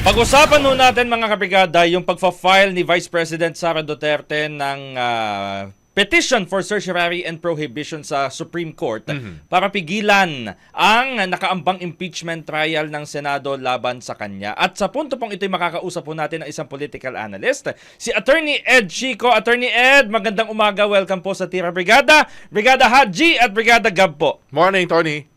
Pag-usapan nun natin mga kabrigada yung pagfa-file ni Vice President Sara Duterte ng ah, petition for certiorari and prohibition sa Supreme Court para pigilan ang nakaambang impeachment trial ng Senado laban sa kanya. At sa punto pong ito'y makakausap po natin ng isang political analyst, si Attorney Ed Chico. Attorney Ed, magandang umaga. Welcome po sa Tira Brigada. Brigada Haji at Brigada Gab po. Morning, Tony.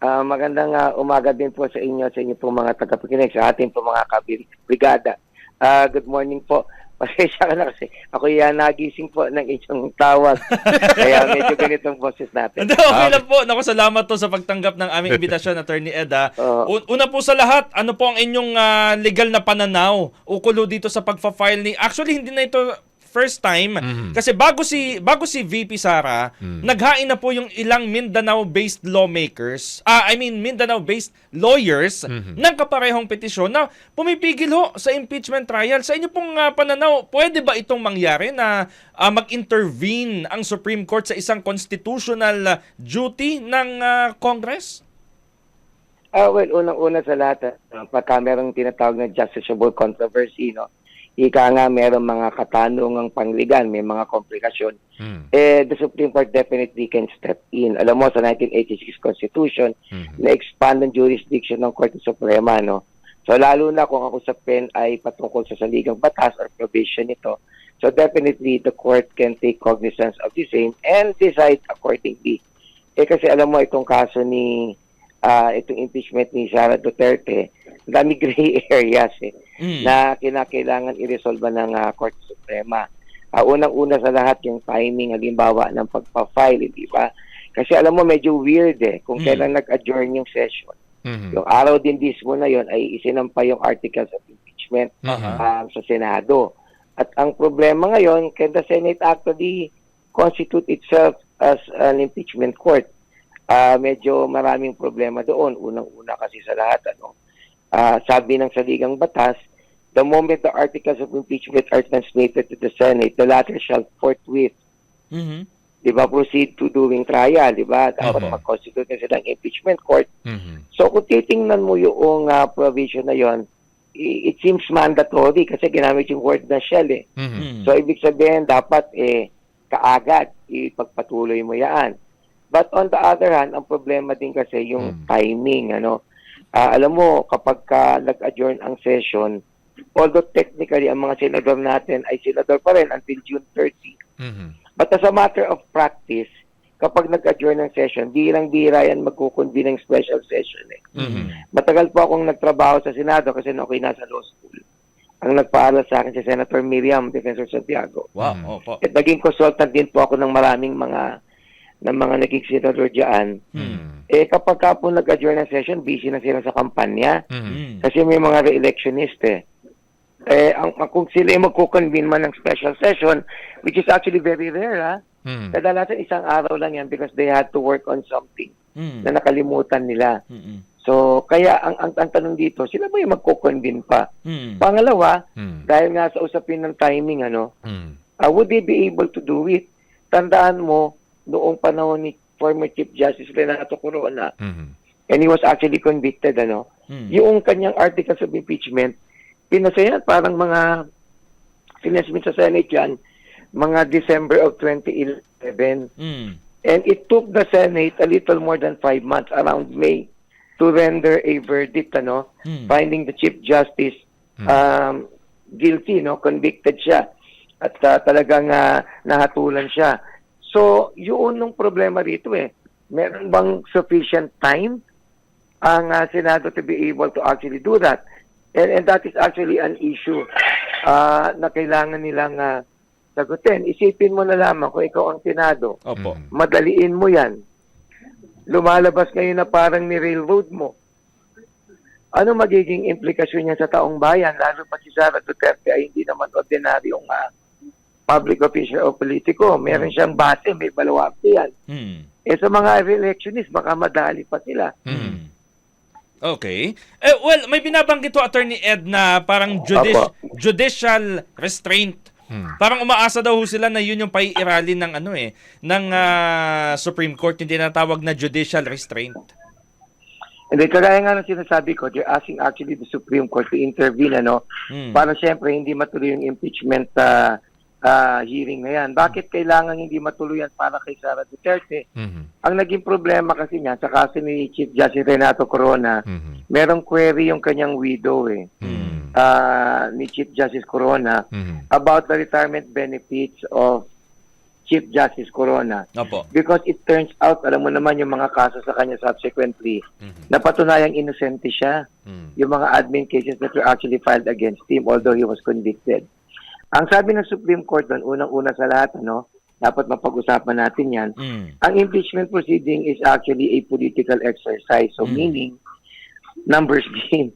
Ah, magandang ah, umaga din po sa inyo, sa inyo po mga tagapakinig, sa ating po mga kabrigada. Ah, good morning po. Pasensya ka na kasi ako yan nagising po ng inyong tawag. Kaya medyo ganitong boses natin. Hindi, okay lang po. Naku, salamat to sa pagtanggap ng aming imbitasyon, Attorney Ed. ha. Un- Una po sa lahat, ano po ang inyong ah, legal na pananaw ukulo dito sa pagfa-file ni... Actually, hindi na ito first time kasi bago si bago si VP Sara naghain na po yung ilang Mindanao-based lawmakers ah I mean Mindanao-based lawyers ng kaparehong petisyon na pumipigil ho sa impeachment trial. Sa inyo pong ah, pananaw pwede ba itong mangyari na ah, mag-intervene ang Supreme Court sa isang constitutional duty ng ah, Congress? Ah, well, unang-una sa lahat, uh, pagka merong tinatawag na justiciable controversy, no? Ika nga merong mga katanungang pangligan, may mga komplikasyon. Eh, the Supreme Court definitely can step in. Alam mo, sa 1986 Constitution, na-expand ang jurisdiction ng Korte Suprema, no? So, lalo na kung ang usapin ay patungkol sa saligang batas or provision nito. So, definitely, the court can take cognizance of the same and decide accordingly. Eh, kasi alam mo, itong kaso ni ah, itong impeachment ni Sara Duterte, dami gray areas eh, Mm. na kinakailangan i-resolve ng ah, Korte Suprema. Ah, unang-una sa lahat yung timing, halimbawa, ng pagpa-file, di ba? Kasi alam mo, medyo weird eh, kung Mm. kailan nag-adjourn yung session. Mhm. Yung araw din mismo na yon ay isinampa yung articles of impeachment Aha. um, sa Senado. At ang problema ngayon, can the Senate actually constitute itself as an impeachment court? Ah, medyo maraming problema doon. Unang-una kasi sa lahat, ano, ah, sabi ng saligang batas, the moment the articles of impeachment are transmitted to the Senate, the latter shall forthwith Mhm. di ba, proceed to doing trial, di ba? Dapat Opo. mag-constitute na silang impeachment court. Mhm. So kung titingnan mo yung ah, provision na yon, it seems mandatory kasi ginamit yung word na shall eh. Mhm. Mm. So ibig sabihin dapat eh kaagad ipagpatuloy mo yan. But on the other hand, ang problema din kasi yung Mm. timing ano. Ah, alam mo kapag ka nag-adjourn ang session, although technically ang mga senador natin ay senador pa rin until June 30. Mhm. But as a matter of practice, kapag nag-adjourn ng session, birang-bira yan magkukundi ng special session eh. Mhm. Matagal po akong nagtrabaho sa Senado kasi ako'y nasa law school. Ang nagpaaral sa akin si Senator Miriam Defensor Santiago. Wow, Mm. opo. At naging consultant din po ako ng maraming mga ng mga naging senador diyan. Mhm. Eh kapag ka po nag-adjourn ng session, busy na sila sa kampanya Mhm. Mm. kasi may mga re-electionist eh. Eh, ang, ang- kung sila ay magkukonvene man ng special session, which is actually very rare ha, Mhm. kadalasan isang araw lang yan because they had to work on something Mm. na nakalimutan nila. Mm. So, kaya ang, ang, ang tanong dito, sila ba yung magkukonvene pa? Mm. Pangalawa, Mhm. dahil nga sa usapin ng timing, ano, Mhm. uh, would they be able to do it? Tandaan mo, noong panahon ni former Chief Justice Renato Corona, Mhm. and he was actually convicted, ano, Mm. yung kanyang articles of impeachment, pinasaya parang mga sinasmit sa Senate yan, mga December of 2011. Mm. And it took the Senate a little more than five months, around May, to render a verdict, ano, Mm. finding the Chief Justice Hmm. um, guilty, no, convicted siya. At uh, talagang uh, nahatulan siya. So, yun nung problema rito eh. Meron bang sufficient time ang uh, Senado to be able to actually do that? And, and that is actually an issue uh, na kailangan nilang uh, sagutin. Isipin mo na lamang kung ikaw ang Senado, Opo. Mm. madaliin mo yan. Lumalabas ngayon na parang ni-railroad mo. Ano magiging implikasyon niya sa taong bayan, lalo pa si Sara Duterte ay hindi naman ordinaryong ah, public official o politiko. Meron siyang base, may balawarte yan. Mm. Eh sa mga electionist, baka madali pa sila. Mm. Okay. Eh, well, may binabanggit to Attorney Ed na parang judi- judicial restraint. Mm. Parang umaasa daw ho sila na yun yung paiiralin ng ano eh, ng ah, Supreme Court, hindi natawag na judicial restraint. And then, kagaya nga ng sinasabi ko, they're asking actually the Supreme Court to intervene, ano, Mm. para siyempre hindi matuloy yung impeachment ah, ah, hearing na yan. Bakit kailangan hindi matuloy yan para kay Sara Duterte? Mhm. Ang naging problema kasi niya, sa kaso ni Chief Justice Renato Corona, Mhm. merong query yung kanyang widow eh, Mhm. ah, ni Chief Justice Corona Mhm. about the retirement benefits of Chief Justice Corona. Opo. Because it turns out, alam mo naman yung mga kaso sa kanya subsequently, Mhm. napatunayang innocent siya. Mhm. Yung mga admin cases that were actually filed against him although he was convicted. Ang sabi ng Supreme Court doon, unang-una sa lahat, ano, dapat mapag-usapan natin yan, Mm. ang impeachment proceeding is actually a political exercise. So Mm. meaning, numbers game.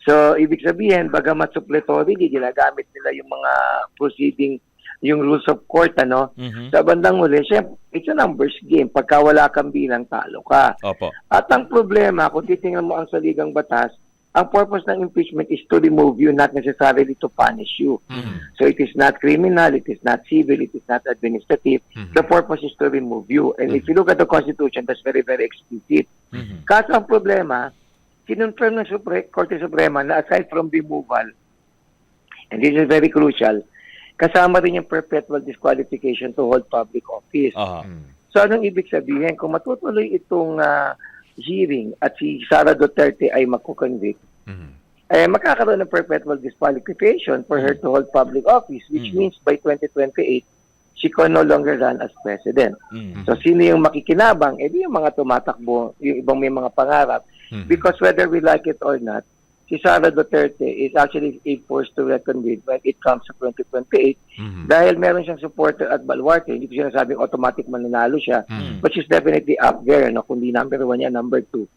So, ibig sabihin, bagamat suppletorily, ginagamit nila yung mga proceeding, yung rules of court, ano, Mhm. sa bandang huli, syempre, it's a numbers game. Pagka wala kang bilang, talo ka. Opo. At ang problema, kung titingnan mo ang saligang batas, ang purpose ng impeachment is to remove you, not necessarily to punish you. Mhm. So it is not criminal, it is not civil, it is not administrative. Mhm. The purpose is to remove you. And if you look at the Constitution, that's very, very explicit. Mhm. Kaso ang problema, kinonfirm ng Supre- Korte Suprema na aside from removal, and this is very crucial, kasama rin yung perpetual disqualification to hold public office. Mhm. So anong ibig sabihin? Kung matutuloy itong ah, hearing at si Sara Duterte ay makukonvict, Mhm. eh, magkakaroon ng perpetual disqualification for her to hold public office, which Mm. means by 2028, she can no longer run as president. Mm. So sino yung makikinabang? Eh di yung mga tumatakbo, yung ibang may mga pangarap. Mhm. Because whether we like it or not, si Sara Duterte is actually a force to reckon with when it comes to 2028 Mhm. dahil meron siyang supporter at baluarte. Hindi ko sinasabing automatic mananalo siya, Mhm. but she's definitely up there. No? Kundi number one yan, number two.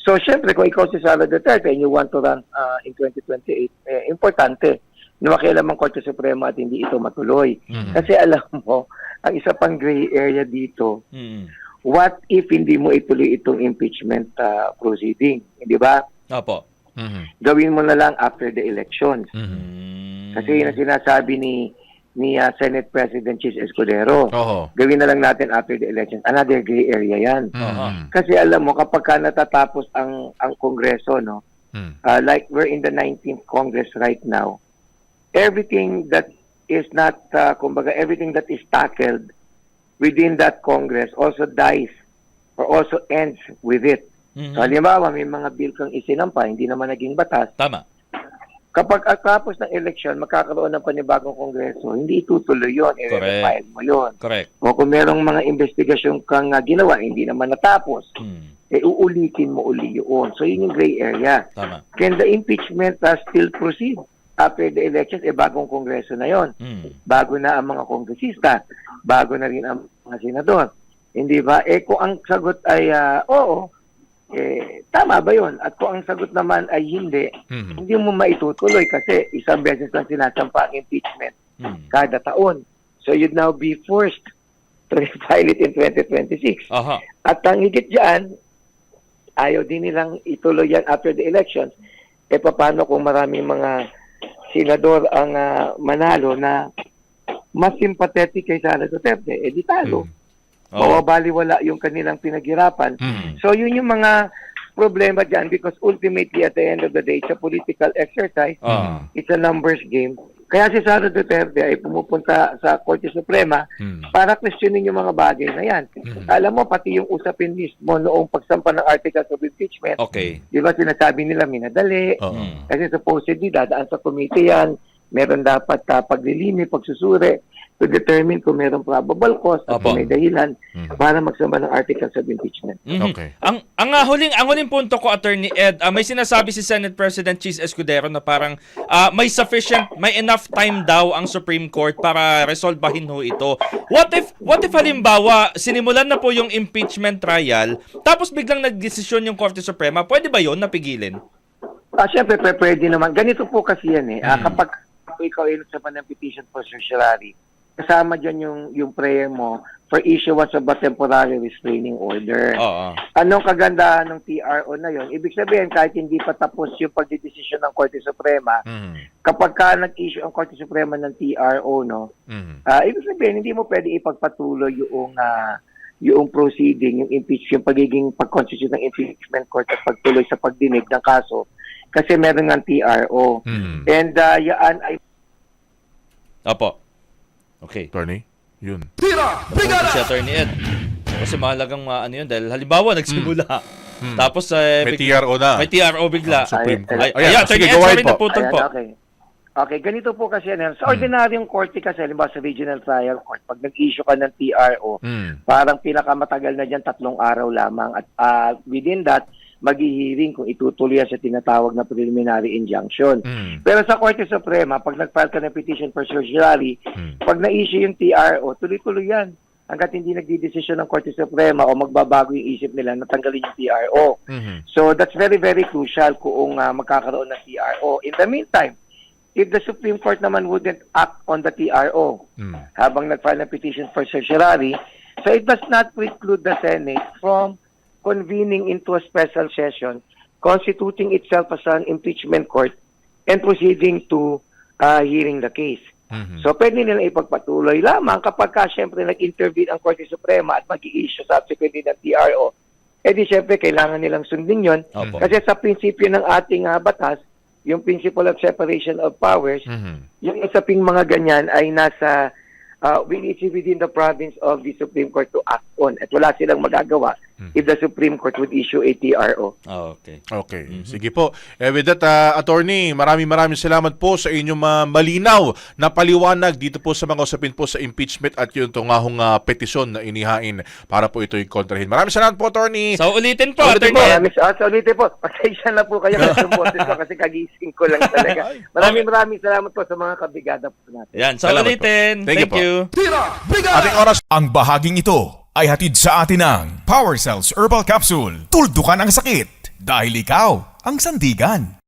So, syempre, kung ikaw si Sara Duterte and you want to run uh, in 2028, eh, importante na makialam ang Korte Suprema at hindi ito matuloy. Mhm. Kasi alam mo, ang isa pang gray area dito, Mm. what if hindi mo ituloy itong impeachment uh, proceeding? Hindi ba? Opo. Mhm. Gawin mo na lang after the elections. Mhm. Mm. Kasi yun ang sinasabi ni ni uh, Senate President Chis Escudero. Oo. Gawin na lang natin after the elections. Another gray area yan. Mhm. Kasi alam mo, kapag ka natatapos ang ang Kongreso, no, Mhm. uh, like we're in the 19th Congress right now, everything that is not, uh, kumbaga, everything that is tackled within that Congress also dies or also ends with it. Mhm. So, halimbawa, may mga bill kang isinampa, hindi naman naging batas. Tama. Kapag tapos ng election, magkakaroon ng panibagong kongreso, hindi itutuloy yun, i-refile mo yun. Correct. O kung merong mga investigasyon kang uh, ginawa, hindi naman natapos, Mm. eh uulitin mo uli yun. So yun yung gray area. Tama. Can the impeachment uh, still proceed after the elections? Eh bagong kongreso na yon. Mm. Bago na ang mga kongresista, bago na rin ang mga senador. Hindi ba? Eh kung ang sagot ay ah, oo, eh tama ba yon? At kung ang sagot naman ay hindi, Mhm. hindi mo maitutuloy kasi isang beses lang sinasampa ang impeachment Mm. kada taon. So you'd now be forced to file it in 2026. Aha. At ang higit dyan, ayaw din nilang ituloy yan after the elections. E paano kung maraming mga senador ang ah, manalo na mas sympathetic kay Sara Duterte, eh di talo. Mhm. Oo. Mawabaliwala yung kanilang pinaghirapan. Mhm. So yun yung mga problema dyan because ultimately at the end of the day, it's a political exercise. Ah. It's a numbers game. Kaya si Sara Duterte ay pumupunta sa Korte Suprema Mhm. para questionin yung mga bagay na yan. Mhm. Alam mo, pati yung usapin mismo noong pagsampa ng articles of impeachment, Okay. di ba sinasabi nila minadali. Mm. kasi supposedly dadaan sa committee yan, meron dapat uh, paglilimi, pagsusure, to determine kung meron probable cause at Opo. kung may dahilan Mhm. para magsamba ng articles of impeachment. Mhm. Okay. Ang ang ah, huling ang huling punto ko Attorney Ed, ah, may sinasabi si Senate President Cheese Escudero na parang ah, may sufficient may enough time daw ang Supreme Court para resolbahin ho ito. What if what if halimbawa sinimulan na po yung impeachment trial tapos biglang nagdesisyon yung Korte Suprema, pwede ba 'yon napigilin? Ah, syempre, pwede naman. Ganito po kasi yan eh. Ah, Mm. Kapag ikaw ay sa ng petition for certiorari, kasama dyan yung, yung prayer mo for issuance of a temporary restraining order. Oo. Anong kagandahan ng TRO na yon? Ibig sabihin, kahit hindi pa tapos yung pagdidesisyon ng Korte Suprema, Mhm. kapag ka nag-issue ang Korte Suprema ng TRO, no, Mhm. ah, ibig sabihin, hindi mo pwede ipagpatuloy yung ah, yung proceeding, yung impeach, yung pagiging pag-constitute ng impeachment court at pagtuloy sa pagdinig ng kaso kasi meron ng TRO. Mm. And uh, yan ay Opo. Okay. Attorney, yun. Napunta si Attorney Ed. Kasi mahalagang uh, ano yun dahil halimbawa nagsimula. Tapos eh, May big- TRO na. may TRO bigla. Ah, Supreme Court. Ay, Ayan, ayan, Attorney sige, gawain sorry po. Ayan, po. Okay. Okay, ganito po kasi yan. Sa ordinaryong korte kasi, halimbawa sa regional trial court, pag nag-issue ka ng TRO, Mm. parang pinakamatagal na dyan tatlong araw lamang. At ah, within that, maghihiring kung itutuloy sa tinatawag na preliminary injunction. Mm. Pero sa Korte Suprema, pag nag-file ka ng petition for certiorari, Mm. pag na-issue yung TRO, tuloy-tuloy yan. Hanggat hindi nagdidesisyon ng Korte Suprema o magbabago yung isip nila na tanggalin yung TRO. Mhm. So that's very, very crucial kung ah, magkakaroon ng TRO. In the meantime, if the Supreme Court naman wouldn't act on the TRO Mm. habang nag-file ng petition for certiorari, so it does not preclude the Senate from convening into a special session, constituting itself as an impeachment court, and proceeding to ah, hearing the case. Mhm. So, pwede nila ipagpatuloy lamang kapag ka, syempre, nag-intervene ang Korte Suprema at mag-i-issue subsequently ng TRO. Eh di, syempre, kailangan nilang sundin yon Opo. Kasi sa prinsipyo ng ating ah, batas, yung principle of separation of powers, Mhm. yung isaping mga ganyan ay nasa uh, within the province of the Supreme Court to act on at wala silang magagawa if the Supreme Court would issue a TRO. Ah, okay. Okay. Sige po. Eh, with that, ah, attorney, maraming maraming salamat po sa inyong ah, malinaw na paliwanag dito po sa mga usapin po sa impeachment at yung tungahong ah, petisyon na inihain para po ito'y kontrahin. Maraming salamat po, attorney. So ulitin po, Ulitin Attorney po. Maraming ah, sa ulitin po, pasensya na po kayo kasi yung boses ko kasi kagising ko lang talaga. Maraming maraming salamat po sa mga kabigada po natin. Yan, so Salamat po. ulitin. Thank you Thank, po. you. Ating oras Ang bahaging ito ay hatid sa atin ng Power Cells Herbal Capsule. Tuldukan ang sakit dahil ikaw ang sandigan.